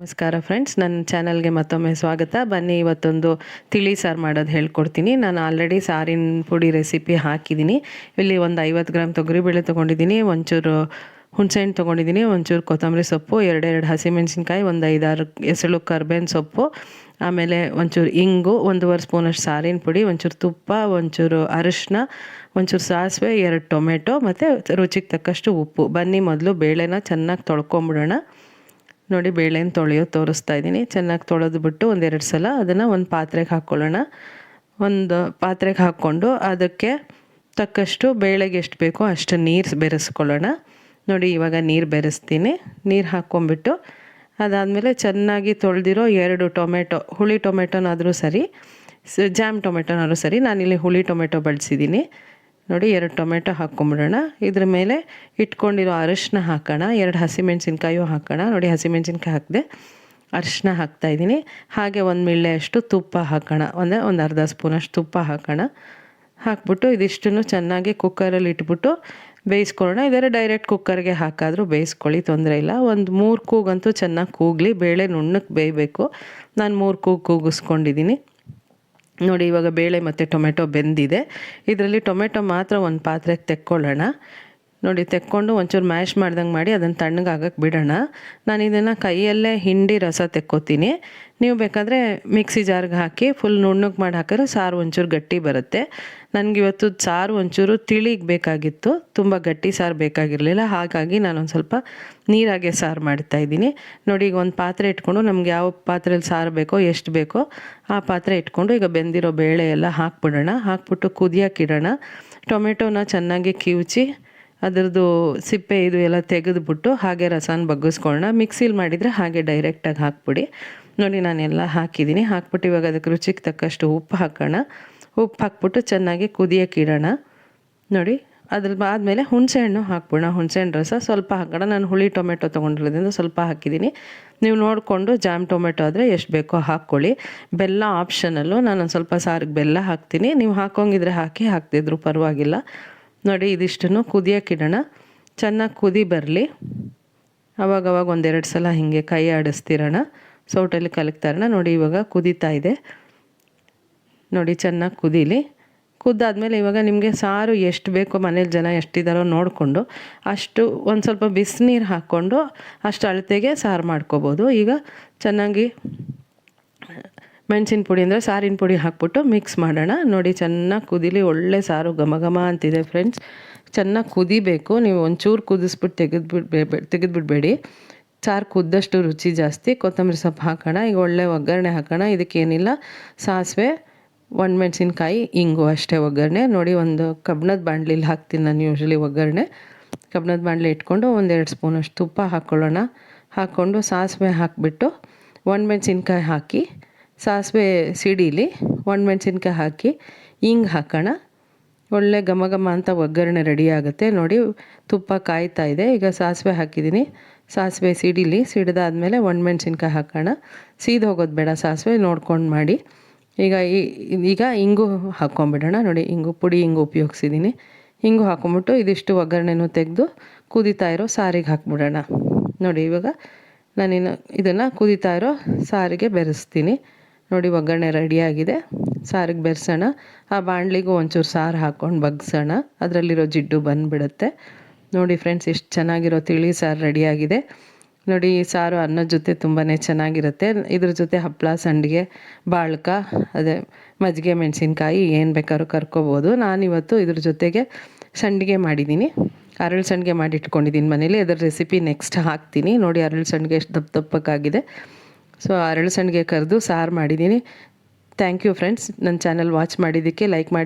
ನಮಸ್ಕಾರ ಫ್ರೆಂಡ್ಸ್ ನನ್ನ ಚಾನಲ್ಗೆ ಮತ್ತೊಮ್ಮೆ ಸ್ವಾಗತ. ಬನ್ನಿ, ಇವತ್ತೊಂದು ತಿಳಿ ಸಾರು ಮಾಡೋದು ಹೇಳ್ಕೊಡ್ತೀನಿ. ನಾನು ಆಲ್ರೆಡಿ ಸಾರಿನ ಪುಡಿ ರೆಸಿಪಿ ಹಾಕಿದ್ದೀನಿ ಇಲ್ಲಿ ಒಂದು ಐವತ್ತು ಗ್ರಾಮ್ ತೊಗರಿಬೇಳೆ ತೊಗೊಂಡಿದ್ದೀನಿ ಒಂಚೂರು ಹುಣಸೆಹಣ್ಣು ತೊಗೊಂಡಿದ್ದೀನಿ ಒಂಚೂರು ಕೊತ್ತಂಬರಿ ಸೊಪ್ಪು, ಎರಡೆರಡು ಹಸಿಮೆಣಸಿನ್ಕಾಯಿ, ಒಂದು ಐದಾರು ಎಸಳು ಕರ್ಬೇವಿನ ಸೊಪ್ಪು, ಆಮೇಲೆ ಒಂಚೂರು ಇಂಗು, ಒಂದೂವರೆ ಸ್ಪೂನಷ್ಟು ಸಾರಿನ ಪುಡಿ, ಒಂಚೂರು ತುಪ್ಪ, ಒಂಚೂರು ಅರಿಶಿನ ಒಂಚೂರು ಸಾಸಿವೆ, ಎರಡು ಟೊಮೆಟೊ ಮತ್ತು ರುಚಿಗೆ ತಕ್ಕಷ್ಟು ಉಪ್ಪು. ಬನ್ನಿ, ಮೊದಲು ಬೇಳೆನ ಚೆನ್ನಾಗಿ ತೊಳ್ಕೊಂಬಿಡೋಣ. ನೋಡಿ ಬೇಳೆನ ತೊಳೆಯೋ ತೋರಿಸ್ತಾ ಇದ್ದೀನಿ. ಚೆನ್ನಾಗಿ ತೊಳೆದ್ಬಿಟ್ಟು ಒಂದೆರಡು ಸಲ ಅದನ್ನು ಒಂದು ಪಾತ್ರೆಗೆ ಹಾಕ್ಕೊಳ್ಳೋಣ ಒಂದು ಪಾತ್ರೆಗೆ ಹಾಕ್ಕೊಂಡು ಅದಕ್ಕೆ ತಕ್ಕಷ್ಟು ಬೇಳೆಗೆ ಎಷ್ಟು ಬೇಕೋ ಅಷ್ಟು ನೀರು ಬೆರೆಸ್ಕೊಳ್ಳೋಣ. ನೋಡಿ ಇವಾಗ ನೀರು ಬೆರೆಸ್ತೀನಿ. ನೀರು ಹಾಕ್ಕೊಂಬಿಟ್ಟು ಅದಾದಮೇಲೆ ಚೆನ್ನಾಗಿ ತೊಳೆದಿರೋ ಎರಡು ಟೊಮೆಟೊ, ಹುಳಿ ಟೊಮೆಟೊನಾದರೂ ಸರಿ ಜಾಮ್ ಟೊಮೆಟೊನಾದರೂ ಸರಿ ನಾನಿಲ್ಲಿ ಹುಳಿ ಟೊಮೆಟೊ ಬಳಸಿದ್ದೀನಿ. ನೋಡಿ ಎರಡು ಟೊಮೆಟೊ ಹಾಕ್ಕೊಂಬಿಡೋಣ ಇದ್ರ ಮೇಲೆ ಇಟ್ಕೊಂಡಿರೋ ಅರಶಿನ ಹಾಕೋಣ. ಎರಡು ಹಸಿಮೆಣ್ಸಿನ್ಕಾಯು ಹಾಕೋಣ. ನೋಡಿ ಹಸಿಮೆಣ್ಸಿನ್ಕಾಯಿ ಹಾಕಿದೆ ಅರಿಶಿನ ಹಾಕ್ತಾಯಿದ್ದೀನಿ ಹಾಗೆ ಒಂದು ಮಿಳ್ಳೆಯಷ್ಟು ತುಪ್ಪ ಹಾಕೋಣ. ಅಂದರೆ ಒಂದು ಅರ್ಧ ಸ್ಪೂನಷ್ಟು ತುಪ್ಪ ಹಾಕೋಣ. ಹಾಕ್ಬಿಟ್ಟು ಇದಿಷ್ಟನ್ನು ಚೆನ್ನಾಗಿ ಕುಕ್ಕರಲ್ಲಿ ಇಟ್ಬಿಟ್ಟು ಬೇಯಿಸ್ಕೊಳ್ಳೋಣ. ಇದರ ಡೈರೆಕ್ಟ್ ಕುಕ್ಕರ್ಗೆ ಹಾಕಾದರೂ ಬೇಯಿಸ್ಕೊಳ್ಳಿ, ತೊಂದರೆ ಇಲ್ಲ. ಒಂದು ಮೂರು ಕೂಗಂತೂ ಚೆನ್ನಾಗಿ ಕೂಗಲಿ. ಬೇಳೆ ನುಣ್ಣಕ್ಕೆ ಬೇಯಬೇಕು. ನಾನು ಮೂರು ಕೂಗು ಕೂಗಿಸ್ಕೊಂಡಿದ್ದೀನಿ. ನೋಡಿ ಇವಾಗ ಬೇಳೆ ಮತ್ತು ಟೊಮೆಟೊ ಬೆಂದಿದೆ. ಇದರಲ್ಲಿ ಟೊಮೆಟೊ ಮಾತ್ರ ಒಂದು ಪಾತ್ರೆಗೆ ತೆಕ್ಕೊಳ್ಳೋಣ. ನೋಡಿ, ತೆಕ್ಕೊಂಡು ಒಂಚೂರು ಮ್ಯಾಶ್ ಮಾಡ್ದಂಗೆ ಮಾಡಿ ಅದನ್ನು ತಣ್ಣಗಾಗಕ್ಕೆ ಬಿಡೋಣ. ನಾನು ಇದನ್ನು ಕೈಯಲ್ಲೇ ಹಿಂಡಿ ರಸ ತೆಕ್ಕೋತೀನಿ. ನೀವು ಬೇಕಾದರೆ ಮಿಕ್ಸಿ ಜಾರ್ಗೆ ಹಾಕಿ ಫುಲ್ ನುಣ್ಣಗೆ ಮಾಡಿ ಹಾಕಿದ್ರೆ ಸಾರು ಒಂಚೂರು ಗಟ್ಟಿ ಬರುತ್ತೆ. ನನಗೆ ಇವತ್ತು ಸಾರು ಒಂಚೂರು ತಿಳಿಗೆ ಬೇಕಾಗಿತ್ತು. ತುಂಬ ಗಟ್ಟಿ ಸಾರು ಬೇಕಾಗಿರಲಿಲ್ಲ. ಹಾಗಾಗಿ ನಾನೊಂದು ಸ್ವಲ್ಪ ನೀರಾಗೆ ಸಾರು ಮಾಡ್ತಾ ಇದ್ದೀನಿ. ನೋಡಿ, ಈಗ ಒಂದು ಪಾತ್ರೆ ಇಟ್ಕೊಂಡು ನಮ್ಗೆ ಯಾವ ಪಾತ್ರೆಯಲ್ಲಿ ಸಾರು ಬೇಕೋ, ಎಷ್ಟು ಬೇಕೋ ಆ ಪಾತ್ರೆ ಇಟ್ಕೊಂಡು ಈಗ ಬೆಂದಿರೋ ಬೇಳೆ ಎಲ್ಲ ಹಾಕ್ಬಿಡೋಣ. ಹಾಕ್ಬಿಟ್ಟು ಕುದಿಯೋಕ್ಕಿಡೋಣ ಟೊಮೆಟೊನ ಚೆನ್ನಾಗಿ ಕಿವುಚಿ ಅದರದ್ದು ಸಿಪ್ಪೆ ಇದು ಎಲ್ಲ ತೆಗೆದುಬಿಟ್ಟು ಹಾಗೆ ರಸನ ಬಗ್ಗಿಸ್ಕೊಳ್ಳೋಣ. ಮಿಕ್ಸಿಲ್ ಮಾಡಿದರೆ ಹಾಗೆ ಡೈರೆಕ್ಟಾಗಿ ಹಾಕ್ಬಿಡಿ. ನೋಡಿ ನಾನೆಲ್ಲ ಹಾಕಿದ್ದೀನಿ. ಹಾಕ್ಬಿಟ್ಟು ಇವಾಗ ಅದಕ್ಕೆ ರುಚಿಗೆ ತಕ್ಕಷ್ಟು ಉಪ್ಪು ಹಾಕೋಣ. ಉಪ್ಪು ಹಾಕ್ಬಿಟ್ಟು ಚೆನ್ನಾಗಿ ಕುದಿಯೋಕೆ ಇಡೋಣ. ನೋಡಿ, ಅದ್ರ ಆದಮೇಲೆ ಹುಣಸೆಹಣ್ಣು ಹಾಕ್ಬಿಡೋಣ. ಹುಣಸೆಹಣ್ಣು ರಸ ಸ್ವಲ್ಪ ಹಾಕೋಣ. ನಾನು ಹುಳಿ ಟೊಮೆಟೊ ತೊಗೊಂಡಿರೋದ್ರಿಂದ ಸ್ವಲ್ಪ ಹಾಕಿದ್ದೀನಿ. ನೀವು ನೋಡಿಕೊಂಡು ಜಾಮ್ ಟೊಮೆಟೊ ಆದರೆ ಎಷ್ಟು ಬೇಕೋ ಹಾಕ್ಕೊಳ್ಳಿ. ಬೆಲ್ಲ ಆಪ್ಷನಲ್ಲು ನಾನು ಒಂದು ಸ್ವಲ್ಪ ಸಾರಿಗೆ ಬೆಲ್ಲ ಹಾಕ್ತೀನಿ. ನೀವು ಹಾಕೋಂಗಿದ್ರೆ ಹಾಕಿ ಹಾಕ್ತಿದ್ರು ಪರವಾಗಿಲ್ಲ. ನೋಡಿ, ಇದಿಷ್ಟನ್ನು ಕುದಿಯೋಕ್ಕಿಡೋಣ ಚೆನ್ನಾಗಿ ಕುದಿ ಬರಲಿ. ಅವಾಗವಾಗ ಒಂದೆರಡು ಸಲ ಹೀಗೆ ಕೈ ಆಡಿಸ್ತಿರೋಣ. ಸೌಟಲ್ಲಿ ಕಲಕ್ತಾ ಇರೋಣ. ನೋಡಿ, ಇವಾಗ ಕುದೀತಾ ಇದೆ. ನೋಡಿ, ಚೆನ್ನಾಗಿ ಕುದೀಲಿ. ಕುದ್ದಾದಮೇಲೆ ಇವಾಗ ನಿಮಗೆ ಸಾರು ಎಷ್ಟು ಬೇಕೋ, ಮನೇಲಿ ಜನ ಎಷ್ಟಿದ್ದಾರೋ ನೋಡಿಕೊಂಡು ಅಷ್ಟು ಒಂದು ಸ್ವಲ್ಪ ಬಿಸಿನೀರು ಹಾಕ್ಕೊಂಡು ಅಷ್ಟು ಅಳತೆಗೆ ಸಾರು ಮಾಡ್ಕೋಬೋದು. ಈಗ ಚೆನ್ನಾಗಿ ಮೆಣಸಿನ ಪುಡಿ ಅಂದರೆ ಸಾರಿನ ಪುಡಿ ಹಾಕ್ಬಿಟ್ಟು ಮಿಕ್ಸ್ ಮಾಡೋಣ. ನೋಡಿ, ಚೆನ್ನಾಗಿ ಕುದಿಲಿ, ಒಳ್ಳೆ ಸಾರು ಘಮ ಘಮ ಅಂತಿದೆ ಫ್ರೆಂಡ್ಸ್ ಚೆನ್ನಾಗಿ ಕುದಿಬೇಕು. ನೀವು ಒಂಚೂರು ಕುದಿಸ್ಬಿಟ್ಟು ತೆಗೆದುಬಿಡ್ಬೇ ತೆಗೆದುಬಿಡ್ಬೇಡಿ. ಸಾರು ಕುದ್ದಷ್ಟು ರುಚಿ ಜಾಸ್ತಿ. ಕೊತ್ತಂಬರಿ ಸೊಪ್ಪು ಹಾಕೋಣ. ಈಗ ಒಳ್ಳೆ ಒಗ್ಗರಣೆ ಹಾಕೋಣ. ಇದಕ್ಕೇನಿಲ್ಲ. ಸಾಸಿವೆ, ಒಣಮೆಣ್ಸಿನ್ಕಾಯಿ, ಇಂಗು ಅಷ್ಟೇ ಒಗ್ಗರಣೆ. ನೋಡಿ, ಒಂದು ಕಬ್ಣದ ಬಾಣಲಿಲಿ ಹಾಕ್ತೀನಿ ನಾನು ಯೂಶ್ವಲಿ ಒಗ್ಗರಣೆ. ಕಬ್ಣದ ಬಾಣಲಿ ಇಟ್ಕೊಂಡು ಒಂದೆರಡು ಸ್ಪೂನಷ್ಟು ತುಪ್ಪ ಹಾಕ್ಕೊಳ್ಳೋಣ ಹಾಕ್ಕೊಂಡು ಸಾಸಿವೆ ಹಾಕಿಬಿಟ್ಟು ಒಣಮೆಣ್ಸಿನ್ಕಾಯಿ ಹಾಕಿ ಸಾಸಿವೆ ಸಿಡೀಲಿ ಒಣಮೆಣ್ಸಿನ್ಕಾಯಿ ಹಾಕಿ ಹಿಂಗೆ ಹಾಕೋಣ. ಒಳ್ಳೆ ಘಮ ಘಮ ಅಂತ ಒಗ್ಗರಣೆ ರೆಡಿ ಆಗುತ್ತೆ. ನೋಡಿ ತುಪ್ಪ ಕಾಯ್ತಾ ಇದೆ. ಈಗ ಸಾಸಿವೆ ಹಾಕಿದ್ದೀನಿ. ಸಾಸಿವೆ ಸಿಡಿಲಿ ಸಿಡಿದಾದ್ಮೇಲೆ ಒಣಮೆಣ್ಸಿನ್ಕಾಯಿ ಹಾಕೋಣ. ಸೀದು ಹೋಗೋದು ಬೇಡ ಸಾಸಿವೆ, ನೋಡ್ಕೊಂಡು ಮಾಡಿ. ಈಗ ಈಗ ಹಿಂಗು ಹಾಕ್ಕೊಂಬಿಡೋಣ ನೋಡಿ ಹಿಂಗು ಪುಡಿ ಹಿಂಗು ಉಪಯೋಗಿಸಿದ್ದೀನಿ. ಹಿಂಗು ಹಾಕೊಂಬಿಟ್ಟು ಇದಿಷ್ಟು ಒಗ್ಗರಣೆನೂ ತೆಗೆದು ಕುದೀತಾ ಇರೋ ಸಾರಿಗೆ ಹಾಕ್ಬಿಡೋಣ. ನೋಡಿ ಇವಾಗ ನಾನಿನ್ನು ಇದನ್ನು ಕುದೀತಾ ಇರೋ ಸಾರಿಗೆ ಬೆರೆಸ್ತೀನಿ. ನೋಡಿ ಒಗ್ಗರಣೆ ರೆಡಿಯಾಗಿದೆ ಸಾರಿಗೆ ಬೆರೆಸೋಣ. ಆ ಬಾಣಲಿಗೂ ಒಂಚೂರು ಸಾರು ಹಾಕ್ಕೊಂಡು ಬಗ್ಸೋಣ. ಅದರಲ್ಲಿರೋ ಜಿಡ್ಡು ಬಂದುಬಿಡುತ್ತೆ. ನೋಡಿ ಫ್ರೆಂಡ್ಸ್ ಎಷ್ಟು ಚೆನ್ನಾಗಿರೋ ತಿಳಿ ಸಾರು ರೆಡಿಯಾಗಿದೆ ನೋಡಿ ಈ ಸಾರು ಅನ್ನದ ಜೊತೆ ತುಂಬಾ ಚೆನ್ನಾಗಿರುತ್ತೆ. ಇದ್ರ ಜೊತೆ ಹಪ್ಪಳ ಸಂಡಿಗೆ, ಬಾಳ್ಕ, ಅದೇ ಮಜ್ಜಿಗೆ, ಮೆಣಸಿನ್ಕಾಯಿ ಏನು ಬೇಕಾದ್ರೂ ಕರ್ಕೋಬೋದು. ನಾನಿವತ್ತು ಇದ್ರ ಜೊತೆಗೆ ಸಂಡಿಗೆ ಮಾಡಿದ್ದೀನಿ ಅರಳು ಸಂಡಿಗೆ ಮಾಡಿ ಇಟ್ಕೊಂಡಿದ್ದೀನಿ ಮನೇಲಿ. ಅದರ ರೆಸಿಪಿ ನೆಕ್ಸ್ಟ್ ಹಾಕ್ತೀನಿ. ನೋಡಿ ಅರಳು ಸಂಡಿಗೆ ಎಷ್ಟು ದಪ್ಪ ದಪ್ಪಕ್ಕಾಗಿದೆ. ಸೊ ಅರಳು ಸಂಡಿಗೆ ಕರೆದು ಸಾರು ಮಾಡಿದ್ದೀನಿ ಥ್ಯಾಂಕ್ ಯು ಫ್ರೆಂಡ್ಸ್ ನನ್ನ ಚಾನಲ್ ವಾಚ್ ಮಾಡಿದ್ದಕ್ಕೆ ಲೈಕ್ ಮಾಡಿ.